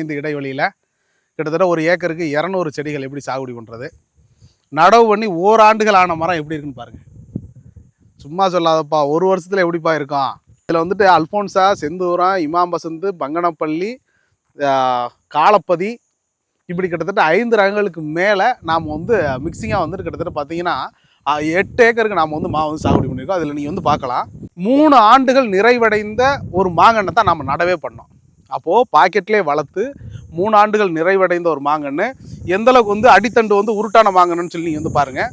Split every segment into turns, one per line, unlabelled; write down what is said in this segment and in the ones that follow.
ஐந்து இடைவெளியில் கிட்டத்தட்ட ஒரு ஏக்கருக்கு இரநூறு செடிகள் எப்படி சாகுபடி பண்ணுறது நடவு பண்ணி ஓராண்டுகள் ஆன மரம் எப்படி இருக்குன்னு பாருங்கள் சும்மா சொல்லாதப்பா ஒரு வருஷத்தில் எப்படிப்பா இருக்கும்? இதில் வந்துட்டு அல்ஃபோன்சா செந்தூரம் இமாம் பசந்து பங்கனப்பள்ளி காலப்பதி இப்படி கிட்டத்தட்ட ஐந்து ரகங்களுக்கு மேலே நாம் வந்து மிக்சிங்காக வந்துட்டு கிட்டத்தட்ட பார்த்தீங்கன்னா எட்டு ஏக்கருக்கு நாம் வந்து மா வந்து சாகுபடி பண்ணியிருக்கோம் அதில் நீங்கள் வந்து பார்க்கலாம். மூணு ஆண்டுகள் நிறைவடைந்த ஒரு மாங்கன்னை தான் நாம் நடவே பண்ணோம். அப்போது பாக்கெட்லேயே வளர்த்து மூணு ஆண்டுகள் நிறைவடைந்த ஒரு மாங்கன்று எந்த அளவுக்கு வந்து அடித்தண்டு வந்து உருட்டான மாங்கன்னு சொல்லி நீங்கள் வந்து பாருங்கள்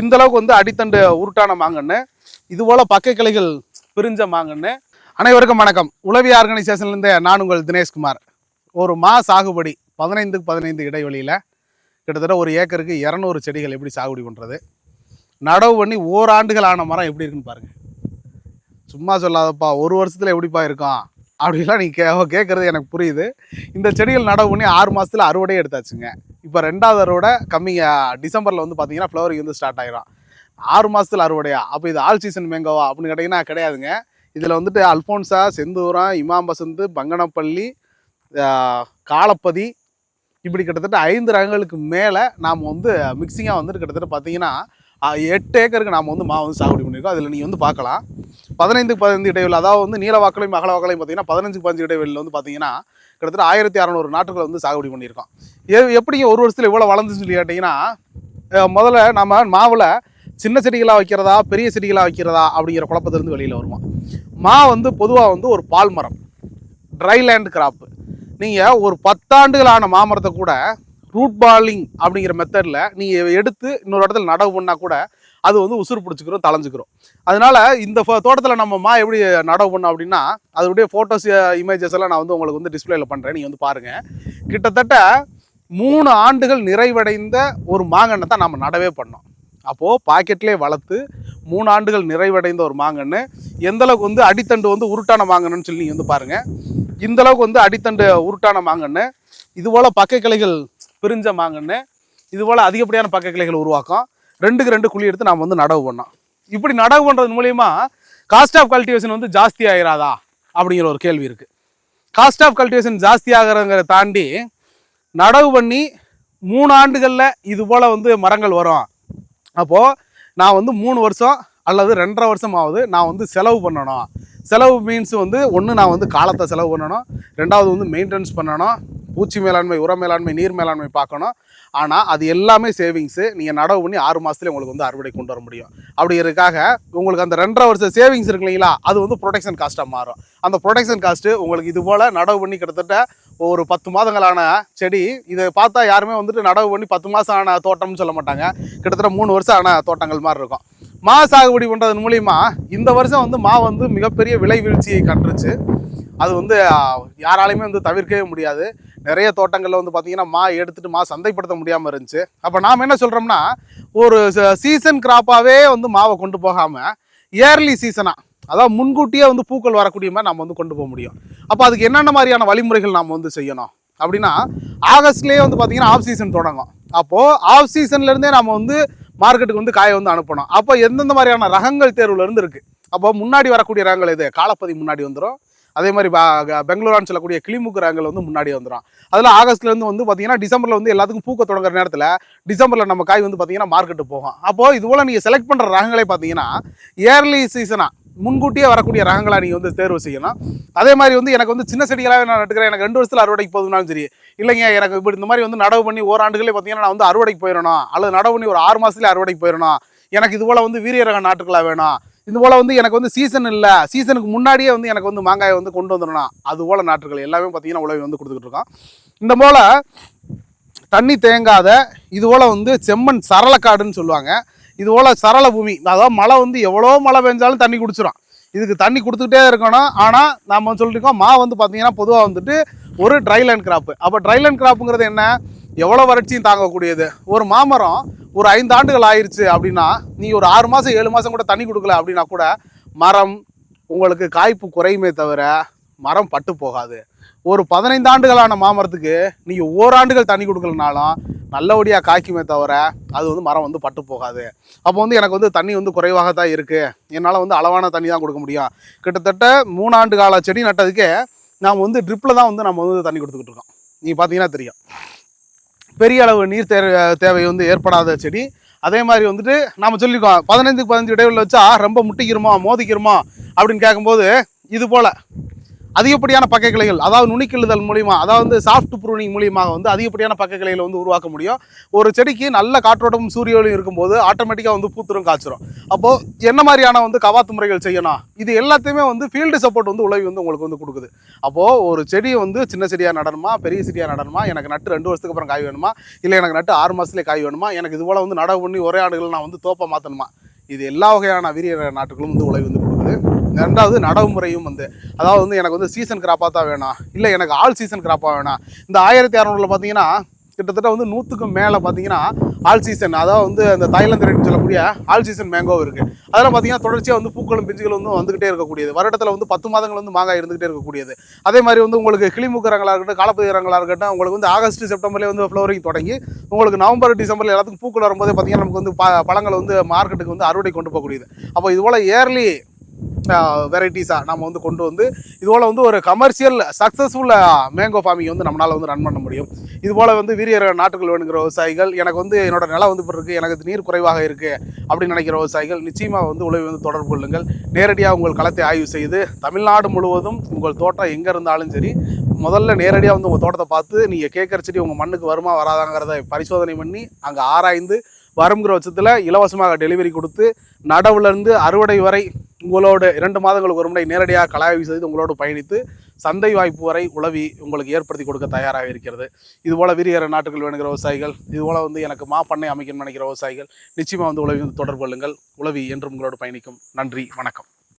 இந்தளவுக்கு வந்து அடித்தண்டு உருட்டான மாங்கன்று இதுபோல் பக்கை பக்க கிளைகள் பிரிஞ்ச மாங்கன்று அனைவருக்கும் வணக்கம். உளவி ஆர்கனைசேஷன்லேருந்து நான் உங்கள் தினேஷ்குமார். ஒரு மா சாகுபடி பதினைந்துக்கு பதினைந்து இடைவெளியில் கிட்டத்தட்ட ஒரு ஏக்கருக்கு இரநூறு செடிகள் எப்படி சாகுபடி பண்ணுறது நடவு பண்ணி ஓராண்டுகள் ஆன மரம் எப்படி இருக்குன்னு பாருங்கள் சும்மா சொல்லாதப்பா ஒரு வருஷத்தில் எப்படிப்பா இருக்கும்? அப்படிலாம் நீ கே கேட்குறது எனக்கு புரியுது. இந்த செடிகள் நடவு பண்ணி ஆறு மாதத்தில் அறுவடையே எடுத்தாச்சுங்க. இப்போ ரெண்டாவது அறுவடை கம்மிங்க டிசம்பரில் வந்து பார்த்தீங்கன்னா ஃப்ளவரிங் வந்து ஸ்டார்ட் ஆகிடும் ஆறு மாதத்தில் அறுவடையா? அப்போ இது ஆல் சீசன் மேங்கோவா அப்படின்னு கேட்டிங்கன்னா கிடையாதுங்க. இதில் வந்துட்டு அல்ஃபோன்சா செந்தூரம் இமாம் பசந்து பங்கனப்பள்ளி காலப்பதி இப்படி கிட்டத்தட்ட ஐந்து ரகங்களுக்கு மேலே நாம் வந்து மிக்சிங்காக வந்துட்டு கிட்டத்தட்ட பார்த்தீங்கன்னா எட்டு ஏக்கருக்கு நாம் வந்து மா வந்து சாகுபடி பண்ணியிருக்கோம் அதில் நீங்கள் வந்து பார்க்கலாம் பதினைந்துக்கு பதினைந்து இடைவெளி அதாவது வந்து நீல வாக்களையும் அகல வாக்களையும் பார்த்தீங்கன்னா பதினஞ்சுக்கு பதினஞ்சு இடைவெளியில் வந்து பார்த்தீங்கன்னா கிட்டத்தட்ட ஆயிரத்தி அறநூறு நாட்டுகளை வந்து சாகுபடி பண்ணியிருக்கோம். எ எப்படிங்க ஒரு வருஷத்தில் இவ்வளோ வளர்ந்துச்சுன்னு சொல்லி கேட்டிங்கன்னா முதல்ல நம்ம மாவில் சின்ன செடிகளாக வைக்கிறதா பெரிய செடிகளாக வைக்கிறதா அப்படிங்கிற குழப்பத்திலேருந்து வெளியில் வருவோம். மா வந்து பொதுவாக வந்து ஒரு பால் மரம் ட்ரை லேண்ட் கிராப்பு நீங்கள் ஒரு பத்தாண்டுகளான மாமரத்தை கூட ரூட் பாலிங் அப்படிங்கிற மெத்தடில் நீங்கள் எடுத்து இன்னொரு இடத்துல நடவு பண்ணால் கூட அது வந்து உசுறு பிடிச்சிக்கிறோம் தலைஞ்சிக்கிறோம் அதனால இந்த தோட்டத்தில் நம்ம மா எப்படி நடவு பண்ணோம் அப்படின்னா அதனுடைய ஃபோட்டோஸ் இமேஜஸ் எல்லாம் நான் வந்து உங்களுக்கு வந்து டிஸ்பிளேல பண்ணுறேன் நீங்கள் வந்து பாருங்கள் கிட்டத்தட்ட மூணு ஆண்டுகள் நிறைவடைந்த ஒரு மாங்கன்னை தான் நம்ம நடவே பண்ணோம். அப்போது பாக்கெட்லேயே வளர்த்து மூணு ஆண்டுகள் நிறைவடைந்த ஒரு மாங்கன்று எந்தளவுக்கு வந்து அடித்தண்டு வந்து உருட்டான மாங்கன்னு சொல்லி நீங்கள் வந்து பாருங்கள் இந்தளவுக்கு வந்து அடித்தண்டு உருட்டான மாங்கன்று இது போல் பக்க கிளைகள் பிரிஞ்ச மாங்கன்று இது போல் அதிகப்படியான பக்க கிளைகள் உருவாக்கும். ரெண்டுக்கு ரெண்டு குழி எடுத்து நாம் வந்து நடவு பண்ணோம் இப்படி நடவு பண்ணுறது மூலயமா காஸ்ட் ஆஃப் கல்டிவேஷன் வந்து ஜாஸ்தி ஆகிறாதா அப்படிங்கிற ஒரு கேள்வி இருக்குது காஸ்ட் ஆஃப் கல்டிவேஷன் ஜாஸ்தி ஆகிறங்கிறத தாண்டி நடவு பண்ணி மூணு ஆண்டுகளில் இது போல் வந்து மரங்கள் வரும். அப்போது நான் வந்து மூணு வருஷம் அல்லது ரெண்டரை வருஷம் ஆகுது நான் வந்து செலவு பண்ணணும். செலவு மீன்ஸ் வந்து ஒன்று நான் வந்து காலத்தை செலவு பண்ணணும். ரெண்டாவது வந்து மெயின்டெனன்ஸ் பண்ணணும். பூச்சி மேலாண்மை உர மேலாண்மை நீர் மேலாண்மை பார்க்கணும். ஆனால் அது எல்லாமே சேவிங்ஸு நீங்கள் நடவு பண்ணி ஆறு மாதத்துலேயே உங்களுக்கு வந்து அறுவடை கொண்டு வர முடியும். அப்படிங்கிறதுக்காக உங்களுக்கு அந்த ரெண்டரை வருஷம் சேவிங்ஸ் இருக்கு இல்லைங்களா அது வந்து ப்ரொடெக்ஷன் காஸ்ட்டாக மாறும். அந்த ப்ரொடெக்ஷன் காஸ்ட்டு உங்களுக்கு இது போல் நடவு பண்ணி கிட்டத்தட்ட ஒரு பத்து மாதங்களான செடி இதை பார்த்தா யாருமே வந்துட்டு நடவு பண்ணி பத்து மாதம் ஆன தோட்டம்னு சொல்ல மாட்டாங்க. கிட்டத்தட்ட மூணு வருஷம் ஆன தோட்டங்கள் மாதிரி இருக்கும். மா சாகுபடி பண்ணுறது மூலிமா இந்த வருஷம் வந்து மா வந்து மிகப்பெரிய விலை வீழ்ச்சியை கண்டுருச்சு. அது வந்து யாராலையுமே வந்து தவிர்க்கவே முடியாது. நிறைய தோட்டங்களில் வந்து பார்த்தீங்கன்னா மா எடுத்துட்டு மா சந்தைப்படுத்த முடியாமல் இருந்துச்சு. அப்போ நாம் என்ன சொல்கிறோம்னா ஒரு சீசன் கிராப்பாகவே வந்து மாவை கொண்டு போகாமல் இயர்லி சீசனாக அதாவது முன்கூட்டியே வந்து பூக்கள் வரக்கூடிய மாதிரி நம்ம வந்து கொண்டு போக முடியும். அப்போ அதுக்கு என்னென்ன மாதிரியான வழிமுறைகள் நாம் வந்து செய்யணும்? அப்படின்னா ஆகஸ்ட்லேயே வந்து பார்த்திங்கன்னா ஆஃப் சீசன் தொடங்கும். அப்போது ஆஃப் சீசன்லேருந்தே நம்ம வந்து மார்க்கெட்டுக்கு வந்து காயை வந்து அனுப்பணும். அப்போ எந்தெந்த மாதிரியான ரகங்கள் தேர்வுலேருந்து இருக்குது அப்போ முன்னாடி வரக்கூடிய ரகங்கள் எது? காலப்பதி முன்னாடி வந்துடும் அதே மாதிரி பெங்களூரான்னு சொல்லக்கூடிய கிளிமுக்கு ரகங்கள் வந்து முன்னாடி வந்துடும் அதில் ஆகஸ்ட்லேருந்து வந்து பார்த்தீங்கன்னா டிசம்பரில் வந்து எல்லாத்துக்கும் பூக்க தொடங்குற நேரத்தில் டிசம்பரில் நம்ம காய் வந்து பார்த்தீங்கன்னா மார்க்கெட்டு போகும். அப்போது இது போல் நீங்கள் செலக்ட் பண்ணுற ரகங்களே பார்த்தீங்கன்னா இயர்லி சீசனாக முன்கூட்டியே வரக்கூடிய ரகங்களை நீங்கள் வந்து தேர்வு செய்யணும். அதே மாதிரி வந்து எனக்கு வந்து சின்ன செடிகளாகவே நான் நட்டுக்கிறேன். எனக்கு ரெண்டு வருஷத்தில் அறுவடைக்கு போதுனாலும் சரி இல்லைங்க எனக்கு இப்படி இந்த மாதிரி வந்து நடவு பண்ணி ஓராண்டுகளே பார்த்தீங்கன்னா நான் வந்து அறுவடைக்கு போயிடணும் அல்லது நடவு பண்ணி ஒரு ஆறு மாதத்துல அறுவடைக்கு போயிடணும் எனக்கு இது போல் வந்து வீரிய ரக நாட்டுக்களாக வேணும். இது போல் வந்து எனக்கு வந்து சீசன் இல்லை. சீசனுக்கு முன்னாடியே வந்து எனக்கு வந்து மாங்காயை வந்து கொண்டு வந்துடணும். அது போல் நாட்டுகள் எல்லாமே பார்த்தீங்கன்னா உழவி வந்து கொடுத்துக்கிட்டு இருக்கோம் இந்த போல் தண்ணி தேங்காத இது போல் வந்து செம்மண் சரளக்காடுன்னு சொல்லுவாங்க. இது போல் சரள பூமி அதாவது மழை வந்து எவ்வளோ மழை பெஞ்சாலும் தண்ணி குடிச்சிடும் இதுக்கு தண்ணி கொடுத்துக்கிட்டே இருக்கணும். ஆனால் நம்ம சொல்லியிருக்கோம் மா வந்து பார்த்தீங்கன்னா பொதுவாக வந்துட்டு ஒரு ட்ரைலேண்ட் கிராப்பு அப்போ ட்ரைலண்ட் கிராப்புங்கிறது என்ன? எவ்வளோ வறட்சியும் தாங்கக்கூடியது. ஒரு மாமரம் ஒரு ஐந்து ஆண்டுகள் ஆயிடுச்சு அப்படின்னா நீ ஒரு ஆறு மாதம் ஏழு மாதம் கூட தண்ணி கொடுக்கல அப்படின்னா கூட மரம் உங்களுக்கு காய்ப்பு குறையுமே தவிர மரம் பட்டு போகாது. ஒரு பதினைந்து ஆண்டுகளான மாமரத்துக்கு நீங்கள் ஓராண்டுகள் தண்ணி கொடுக்கலனாலும் நல்லபடியாக காய்க்குமே தவிர அது வந்து மரம் வந்து பட்டு போகாது. அப்போ வந்து எனக்கு வந்து தண்ணி வந்து குறைவாக தான் இருக்குது என்னால் வந்து அளவான தண்ணி தான் கொடுக்க முடியும். கிட்டத்தட்ட மூணாண்டு கால செடி நட்டதுக்கே நாம் வந்து ட்ரிப்பில் தான் வந்து நம்ம வந்து தண்ணி கொடுத்துக்கிட்டு இருக்கோம். நீங்கள் பார்த்தீங்கன்னா தெரியும். பெரிய அளவு நீர் தே தேவை வந்து ஏற்படாத செடி. அதே மாதிரி வந்துட்டு நாம் சொல்லியிருக்கோம் பதினைந்துக்கு பதினஞ்சு இடைவெளியில் வச்சா ரொம்ப முட்டிக்கிறோமா மோதிக்கிறோமா அப்படின்னு கேட்கும்போது இது போல் அதிகப்படியான பக்கக்கிளைகள் அதாவது நுனிக்கிழுதல் மூலியமாக அதாவது சாஃப்ட் ப்ரூனிங் மூலியமாக வந்து அதிகப்படியான பக்கக்கிளைகளை வந்து உருவாக்க முடியும். ஒரு செடிக்கு நல்ல காற்றோட்டமும் சூரிய ஒளியும் இருக்கும்போது ஆட்டோமேட்டிக்காக வந்து பூத்துரும் காய்ச்சிரும். அப்போது என்ன மாதிரியான வந்து கவாத்து முறைகள் செய்யணும்? இது எல்லாத்தையுமே வந்து ஃபீல்டு சப்போர்ட் வந்து உழவி வந்து உங்களுக்கு வந்து கொடுக்குது. அப்போது ஒரு செடியை வந்து சின்ன செடியாக நடணுமா பெரிய செடியாக நடணுமா எனக்கு நட்டு ரெண்டு வருஷத்துக்கு அப்புறம் காய் வேணுமா இல்லை எனக்கு நட்டு ஆறு மாதத்துலேயே காய் வேணுமா எனக்கு இது போல் வந்து நடவு பண்ணி ஒரே ஆண்டுகள் நான் வந்து தோப்பை மாற்றணுமா இது எல்லா வகையான வீரிய நாட்டுகளும் வந்து உழவி வந்து ரெண்டாவது நடவு முறையும் வந்து அதாவது வந்து எனக்கு வந்து சீசன் கிராப்பாக தான் வேணும். இல்லை எனக்கு ஆல் சீசன் கிராப்பாக வேணும். இந்த ஆயிரத்தி அறநூறுல பார்த்தீங்கன்னா கிட்டத்தட்ட வந்து நூற்றுக்கும் மேலே பார்த்தீங்கன்னா ஆல் சீசன் அதாவது வந்து அந்த தாய்லாந்து ரெண்டு சொல்லக்கூடிய ஆல் சீசன் மேங்கோ இருக்குது அதெல்லாம் பார்த்தீங்கன்னா தொடர்ச்சியாக வந்து பூக்களும் பிஞ்சுகளும் வந்து வந்துகிட்டே இருக்கக்கூடியது. வருடத்தில் வந்து பத்து மாதங்கள் வந்து மாங்காய் இருந்துகிட்டே இருக்கக்கூடியது. அதே மாதிரி வந்து உங்களுக்கு கிளிமூக்கரங்களாக இருக்கட்டும் காலப்பதிரங்களாக இருக்கட்டும் உங்களுக்கு வந்து ஆகஸ்ட் செப்டம்பர்லேயே வந்து ஃப்ளவரிங் தொடங்கி உங்களுக்கு நவம்பர் டிசம்பர் எல்லாத்துக்கும் பூக்கள் வரும்போது பார்த்தீங்கன்னா நமக்கு வந்து ப பழங்கள் வந்து மார்க்கெட்டுக்கு வந்து அறுவடை கொண்டு போகக்கூடியது. அப்போ இது போல் இயர்லி வெரைட்டிஸாக நம்ம வந்து கொண்டு வந்து இதுபோல் வந்து ஒரு கமர்ஷியல் சக்ஸஸ்ஃபுல் மேங்கோ ஃபார்மிங் வந்து நம்மளால் வந்து ரன் பண்ண முடியும். இதுபோல் வந்து வீரியர் நாட்டுகள் வேணுங்கிற விவசாயிகள் எனக்கு வந்து என்னோட நிலம் வந்து இப்போ இருக்குது எனக்கு நீர் குறைவாக இருக்குது அப்படின்னு நினைக்கிற விவசாயிகள் நிச்சயமாக வந்து உழவை வந்து தொடர்பு கொள்ளுங்கள். நேரடியாக உங்கள் களத்தை ஆய்வு செய்து தமிழ்நாடு முழுவதும் உங்கள் தோட்டம் எங்கே இருந்தாலும் சரி முதல்ல நேரடியாக வந்து உங்கள் தோட்டத்தை பார்த்து நீங்கள் கேட்குற செடி உங்கள் மண்ணுக்கு வருமா வராதாங்கிறத பரிசோதனை பண்ணி அங்கே ஆராய்ந்து வருங்கிற பட்சத்தில் இலவசமாக டெலிவரி கொடுத்து நடவுலேருந்து அறுவடை வரை உங்களோடு இரண்டு மாதங்களுக்கு ஒரு முறை நேரடியாக கலாய்வு செய்து உங்களோடு பயணித்து சந்தை வாய்ப்பு வரை உளவி உங்களுக்கு ஏற்படுத்தி கொடுக்க தயாராக இருக்கிறது. இதுபோல் வீரியர நாட்டுகள் வேணுங்கிற விவசாயிகள் இதுபோல் வந்து எனக்கு மா பண்ணை அமைக்கணும்னு நினைக்கிற விவசாயிகள் நிச்சயமாக வந்து உளவி வந்து தொடர்பு கொள்ளுங்கள். உளவி என்றும் உங்களோடு பயணிக்கும். நன்றி வணக்கம்.